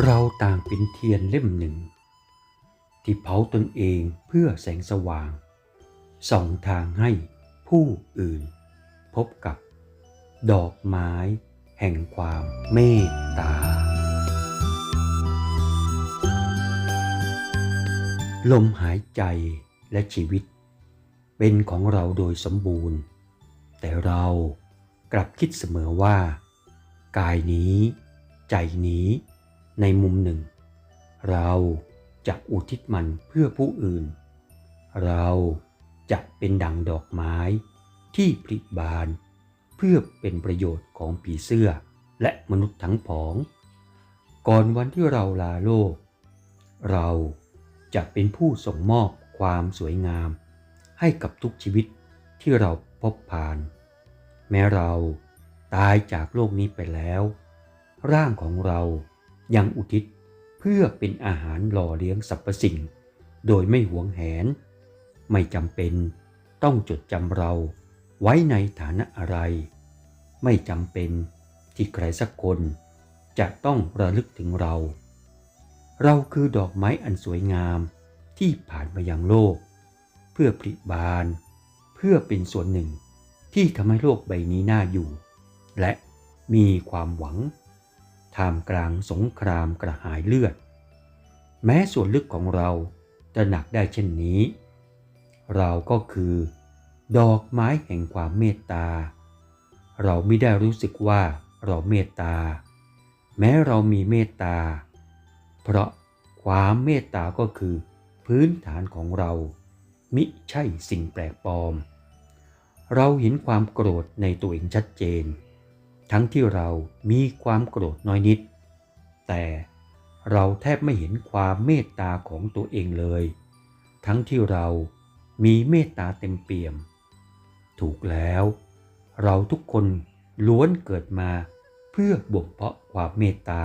เราต่างเป็นเทียนเล่มหนึ่ง ที่เผาตนเองเพื่อแสงสว่าง ส่องทางให้ผู้อื่น พบกับ ดอกไม้แห่งความเมตตา ลมหายใจและชีวิต เป็นของเราโดยสมบูรณ์ แต่เรากลับคิดเสมอว่า กายนี้ ใจนี้ ในมุมหนึ่ง เราจะอุทิศมันเพื่อผู้อื่น เราจะเป็นดังดอกไม้ที่ผลิบาน เพื่อเป็นประโยชน์ของผีเสื้อและมนุษย์ทั้งผอง ก่อนวันที่เราลาโลก เราจะเป็นผู้ส่งมอบความสวยงาม ให้กับทุกชีวิตที่เราพบผ่าน แม้เราตายจากโลกนี้ไปแล้ว ร่างของเรา ยังอุทิศเพื่อเป็นอาหารหล่อเลี้ยงสรรพสิ่ง โดยไม่หวงแหน ไม่จำเป็นต้องจดจำเราไว้ในฐานะอะไร ไม่จำเป็นที่ใครสักคนจะต้องระลึกถึงเรา เราคือดอกไม้อันสวยงามที่ผ่านมายังโลก เพื่อผลิบาน เพื่อเป็นส่วนหนึ่งที่ทำให้โลกใบนี้น่าอยู่ และมีความหวัง ท่ามกลางสงครามกระหายเลือด แม้ส่วนลึกของเราจะหนักได้เช่นนี้ เราก็คือ ดอกไม้แห่งความเมตตา เราไม่ได้รู้สึกว่าเราเมตตา แม้เรามีเมตตา เพราะความเมตตาก็คือ พื้นฐานของเรา มิใช่สิ่งแปลกปลอม เราเห็นความโกรธในตัวเองชัดเจน ทั้งที่เรามีความโกรธน้อยนิด แต่เราแทบไม่เห็นความเมตตาของตัวเองเลย ทั้งที่เรามีเมตตาเต็มเปี่ยม ถูกแล้ว เราทุกคนล้วนเกิดมาเพื่อบ่มเพาะความเมตตา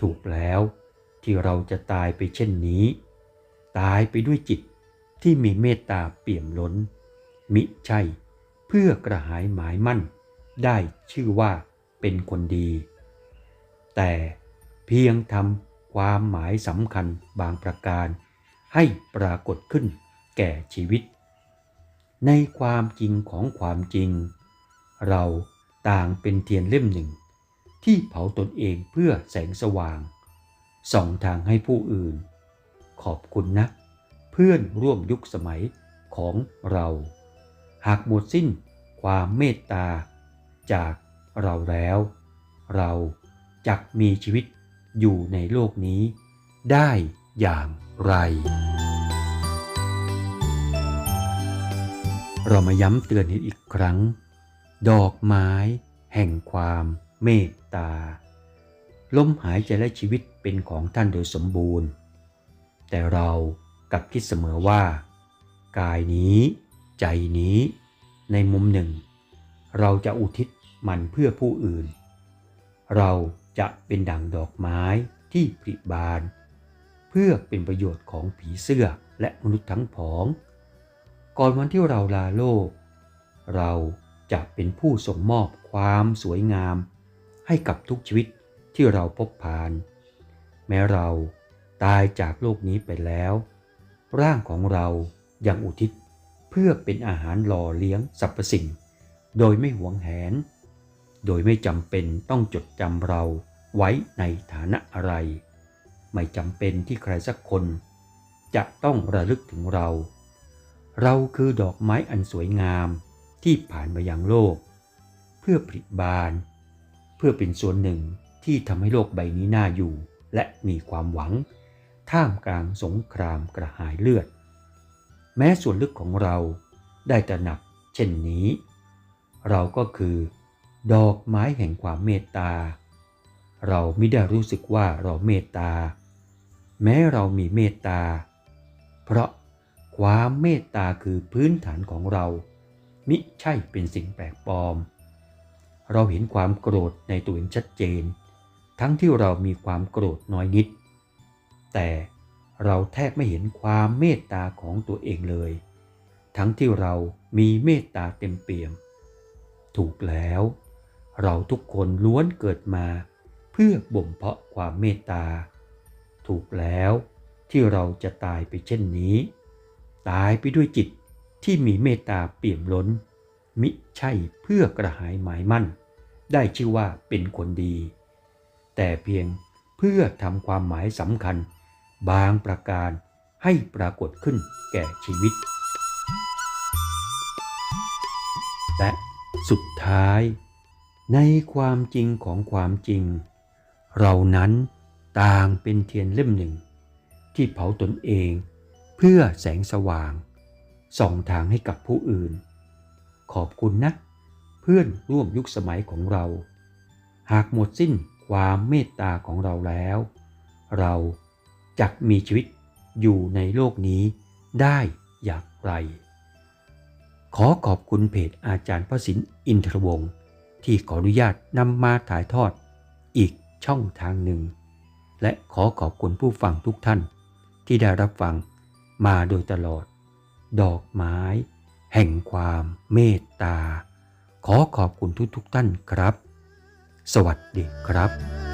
ถูกแล้วที่เราจะตายไปเช่นนี้ ตายไปด้วยจิตที่มีเมตตาเปี่ยมล้น มิใช่เพื่อกระหายหมายมั่น ได้ชื่อว่าเป็นคนดี แต่เพียงทำความหมายสำคัญบางประการ ให้ปรากฏขึ้นแก่ชีวิต ในความจริงของความจริง เราต่างเป็นเทียนเล่มหนึ่ง ที่เผาตนเองเพื่อแสงสว่าง ส่องทางให้ผู้อื่น ขอบคุณนะ เพื่อนร่วมยุคสมัยของเรา หากหมดสิ้นความเมตตา จากเราแล้ว เราจะมีชีวิตอยู่ในโลกนี้ ได้อย่างไร เรามาย้ำเตือนอีกครั้ง ดอกไม้ แห่งความเมตตาลมหายใจและชีวิตเป็นของท่านโดยสมบูรณ์ แต่เรากลับคิดเสมอว่า กายนี้ ใจนี้ ในมุมหนึ่ง เราจะอุทิศมันเพื่อผู้อื่น เราจะเป็นดั่งดอกไม้ที่ผลิบาน เพื่อเป็นประโยชน์ของผีเสื้อและมนุษย์ทั้งผอง ก่อนวันที่เราลาโลก เราจะเป็นผู้ส่งมอบความสวยงาม ให้กับทุกชีวิตที่เราพบผ่าน แม้เราตายจากโลกนี้ไปแล้ว ร่างของเรายังอุทิศเพื่อเป็นอาหารหล่อเลี้ยงสรรพสิ่ง โดยไม่หวงแหน โดยไม่จำเป็นต้องจดจำเราไว้ในฐานะอะไร ไม่จำเป็นที่ใครสักคน จะต้องระลึกถึงเรา เราคือดอกไม้อันสวยงามที่ผ่านมายังโลก เพื่อผลิบาน เพื่อเป็นส่วนหนึ่งที่ทำให้โลกใบนี้น่าอยู่ และมีความหวัง ท่ามกลางสงครามกระหายเลือด แม้ส่วนลึกของเราได้ตระหนักเช่นนี้ เราก็คือ ดอกไม้แห่งความเมตตา เราไม่ได้รู้สึกว่าเราเมตตา แม้เรามีเมตตา เพราะความเมตตาคือพื้นฐานของเรา มิใช่เป็นสิ่งแปลกปลอม เราเห็นความโกรธในตัวเองชัดเจน ทั้งที่เรามีความโกรธน้อยนิด แต่เราแทบไม่เห็นความเมตตาของตัวเองเลย ทั้งที่เรามีเมตตาเต็มเปี่ยม ถูกแล้ว เราทุกคนล้วนเกิดมา เพื่อบ่มเพาะความเมตตา ถูกแล้วที่เราจะตายไปเช่นนี้ ตายไปด้วยจิตที่มีเมตตาเปี่ยมล้น มิใช่เพื่อกระหายหมายมั่น ได้ชื่อว่าเป็นคนดี แต่เพียงเพื่อทำความหมายสำคัญ บางประการให้ปรากฏขึ้นแก่ชีวิต และ สุดท้าย ในความจริงของความจริง เรานั้นต่างเป็นเทียนเล่มหนึ่ง ที่เผาตนเองเพื่อแสงสว่าง ส่องทางให้กับผู้อื่น ขอบคุณนะ เพื่อนร่วมยุคสมัยของเรา หากหมดสิ้นความเมตตาของเราแล้ว เราจะมีชีวิตอยู่ในโลกนี้ได้อย่างไร ขอขอบคุณเพจอาจารย์พระสินอินทรวงศ์ที่ขออนุญาตนำมาถ่ายทอดอีกช่องทางหนึ่ง และขอขอบคุณผู้ฟังทุกท่าน ที่ได้รับฟังมาโดยตลอด ดอกไม้ แห่งความเมตตา ขอขอบคุณทุกๆท่านครับ สวัสดีครับ